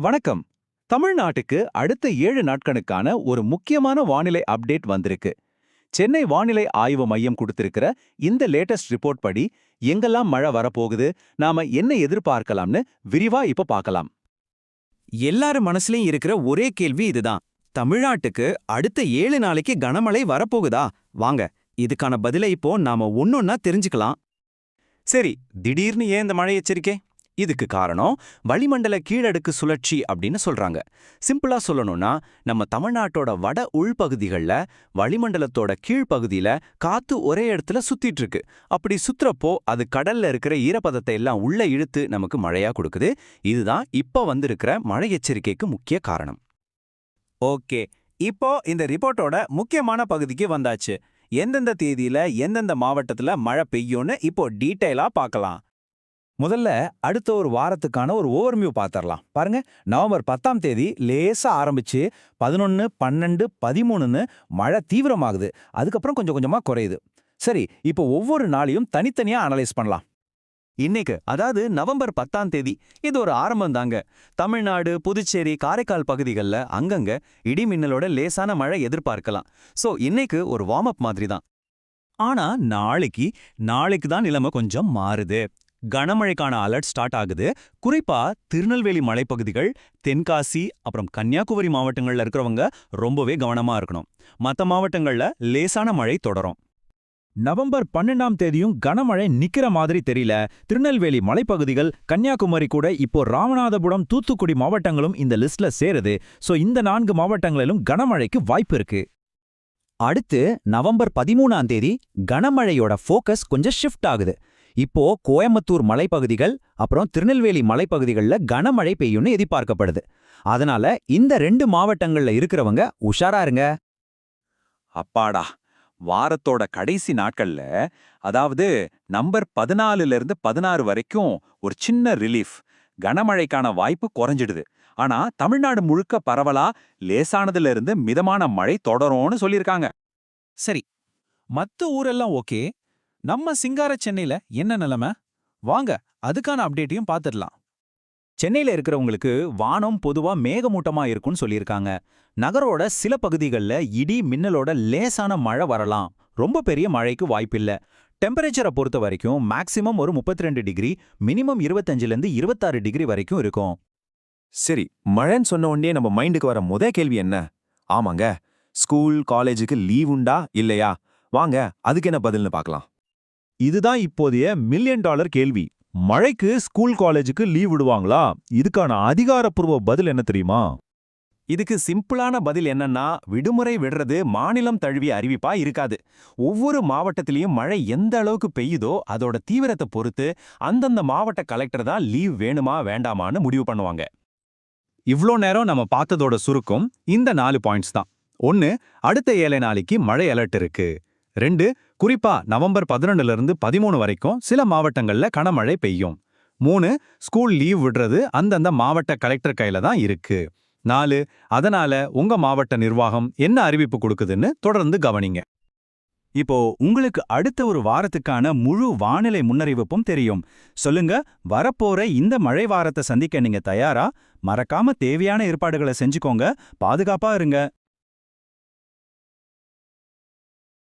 வணக்கம். தமிழ்நாட்டுக்கு அடுத்த ஏழு நாட்களுக்கான ஒரு முக்கியமான வானிலை அப்டேட் வந்திருக்கு. சென்னை வானிலை ஆய்வு மையம் கொடுத்திருக்கிற இந்த லேட்டஸ்ட் ரிப்போர்ட் படி எங்கெல்லாம் மழை வரப்போகுது நாம என்ன எதிர்பார்க்கலாம்னு விரிவா இப்ப பார்க்கலாம். எல்லாரும் மனசுலயும் இருக்கிற ஒரே கேள்வி இதுதான். தமிழ்நாட்டுக்கு அடுத்த ஏழு நாளைக்கு கனமழை வரப்போகுதா? வாங்க இதுக்கான பதிலை இப்போ நாம ஒன்னொன்னா தெரிஞ்சுக்கலாம். சரி திடீர்னு ஏன் இந்த மழை எச்சரிக்கை? இதுக்கு காரணம் வளிமண்டல கீழடுக்கு சுழற்சி அப்படின்னு சொல்றாங்க. சிம்பிளா சொல்லணும்னா நம்ம தமிழ்நாட்டோட வட உள்பகுதிகள்ல வளிமண்டலத்தோட கீழ்ப்பகுதியில காத்து ஒரே இடத்துல சுத்திட்டு இருக்கு. அப்படி சுத்துறப்போ அது கடல்ல இருக்கிற ஈரப்பதத்தை எல்லாம் உள்ள இழுத்து நமக்கு மழையா கொடுக்குது. இதுதான் இப்ப வந்திருக்கிற மழை எச்சரிக்கைக்கு முக்கிய காரணம். ஓகே. இப்போ இந்த ரிப்போர்ட்டோட முக்கியமான பகுதிக்கு வந்தாச்சு. எந்தெந்த தேதியில எந்தெந்த மாவட்டத்துல மழை பெய்யும்னு இப்போ டீட்டெயிலா பார்க்கலாம். முதல்ல அடுத்த ஒரு வாரத்துக்கான ஒரு ஓவர்வியூ பார்த்துடலாம் பாருங்க நவம்பர் பத்தாம் தேதி லேசா ஆரம்பிச்சு பதினொன்னு பன்னெண்டு பதிமூணுன்னு மழை தீவிரமாகுது. அதுக்கப்புறம் கொஞ்சம் கொஞ்சமா குறையுது. சரி இப்போ ஒவ்வொரு நாளையும் தனித்தனியா அனலைஸ் பண்ணலாம். இன்னைக்கு அதாவது நவம்பர் பத்தாம் தேதி இது ஒரு ஆரம்பம் தாங்க. தமிழ்நாடு புதுச்சேரி காரைக்கால் பகுதிகளில் அங்கங்க இடி மின்னலோட லேசான மழை எதிர்பார்க்கலாம். சோ இன்னைக்கு ஒரு வார்ம் அப் மாதிரி தான் ஆனா நாளைக்கு நாளைக்கு தான் நிலைமை கொஞ்சம் மாறுது. கனமழைக்கான அலர்ட் ஸ்டார்ட் ஆகுது. குறிப்பா திருநெல்வேலி மலைப்பகுதிகள் தென்காசி அப்புறம் கன்னியாகுமரி மாவட்டங்கள்ல இருக்கிறவங்க ரொம்பவே கவனமா இருக்கணும். மத்த மாவட்டங்கள்ல லேசான மழை தொடரும். நவம்பர் பன்னெண்டாம் தேதியும் கனமழை நிக்கிற மாதிரி தெரியல. திருநெல்வேலி மலைப்பகுதிகள் கன்னியாகுமரி கூட இப்போ ராமநாதபுரம் தூத்துக்குடி மாவட்டங்களும் இந்த லிஸ்ட்ல சேருது. சோ இந்த நான்கு மாவட்டங்களிலும் கனமழைக்கு வாய்ப்பு இருக்கு. அடுத்து நவம்பர் பதிமூணாம் தேதி கனமழையோட ஃபோக்கஸ் கொஞ்சம் ஷிஃப்ட் ஆகுது. இப்போ கோயம்புத்தூர் மலைப்பகுதிகள் அப்புறம் திருநெல்வேலி மலைப்பகுதிகளில் கனமழை பெய்யும்னு எதிர்பார்க்கப்படுது. அதனால இந்த ரெண்டு மாவட்டங்கள்ல இருக்கிறவங்க உஷாரா இருங்க. அப்பாடா வாரத்தோட கடைசி நாட்கள்ல அதாவது நம்பர் பதினாலுல இருந்து பதினாறு வரைக்கும் ஒரு சின்ன ரிலீஃப் கனமழைக்கான வாய்ப்பு குறைஞ்சிடுது. ஆனா தமிழ்நாடு முழுக்க பரவலா லேசானதுல இருந்து மிதமான மழை தொடரும்னு சொல்லியிருக்காங்க. சரி மத்த ஊரெல்லாம் ஓகே நம்ம சிங்கார சென்னையில என்ன நிலைமை? வாங்க அதுக்கான அப்டேட்டையும் பார்த்துடலாம். சென்னையில இருக்கிறவங்களுக்கு வானம் பொதுவா மேகமூட்டமா இருக்கும்னு சொல்லியிருக்காங்க. நகரோட சில பகுதிகளில் இடி மின்னலோட லேசான மழை வரலாம். ரொம்ப பெரிய மழைக்கு வாய்ப்பில்ல. டெம்பரேச்சரை பொறுத்த வரைக்கும் மேக்ஸிமம் ஒரு 32 டிகிரி மினிமம் 25 இருந்து இருபத்தாறு டிகிரி வரைக்கும் இருக்கும். சரி மழைன்னு சொன்ன உடனே நம்ம மைண்டுக்கு வர முத கேள்வி என்ன? ஆமாங்க ஸ்கூல் காலேஜுக்கு லீவ் உண்டா? இல்லையா? வாங்க அதுக்கு என்ன பதில்னு பார்க்கலாம். இதுதான் இப்போதைய மில்லியன் டாலர் கேள்வி. மழைக்கு ஸ்கூல் காலேஜுக்கு லீவ் விடுவாங்களா? இதுக்கான அதிகாரப்பூர்வ பதில் என்ன தெரியுமா? இதுக்கு சிம்பிளான பதில் என்னன்னா விடுமுறை விடுறது மாநிலம் தழுவிய அறிவிப்பா இருக்காது. ஒவ்வொரு மாவட்டத்திலையும் மழை எந்த அளவுக்கு பெய்யுதோ அதோட தீவிரத்தை பொறுத்து அந்தந்த மாவட்ட கலெக்டர் தான் லீவ் வேணுமா வேண்டாமான்னு முடிவு பண்ணுவாங்க. இவ்ளோ நேரம் நம்ம பார்த்ததோட சுருக்கம் இந்த நாலு பாயிண்ட்ஸ் தான். ஒன்னு அடுத்த ஏழை நாளைக்கு மழை அலர்ட் இருக்கு. ரெண்டு குறிப்பா நவம்பர் பதினொன்னுல இருந்து பதிமூணு வரைக்கும் சில மாவட்டங்கள்ல கனமழை பெய்யும். மூணு ஸ்கூல் லீவ் விடுறது அந்தந்த மாவட்ட கலெக்டர் கையில தான் இருக்கு. நாலு அதனால உங்க மாவட்ட நிர்வாகம் என்ன அறிவிப்பு கொடுக்குதுன்னு தொடர்ந்து கவனிங்க. இப்போ உங்களுக்கு அடுத்த ஒரு வாரத்துக்கான முழு வானிலை முன்னறிவிப்பும் தெரியும். சொல்லுங்க வரப்போற இந்த மழை வாரத்தை சந்திக்க நீங்க தயாரா? மறக்காம தேவையான ஏற்பாடுகளை செஞ்சுக்கோங்க. பாதுகாப்பா இருங்க.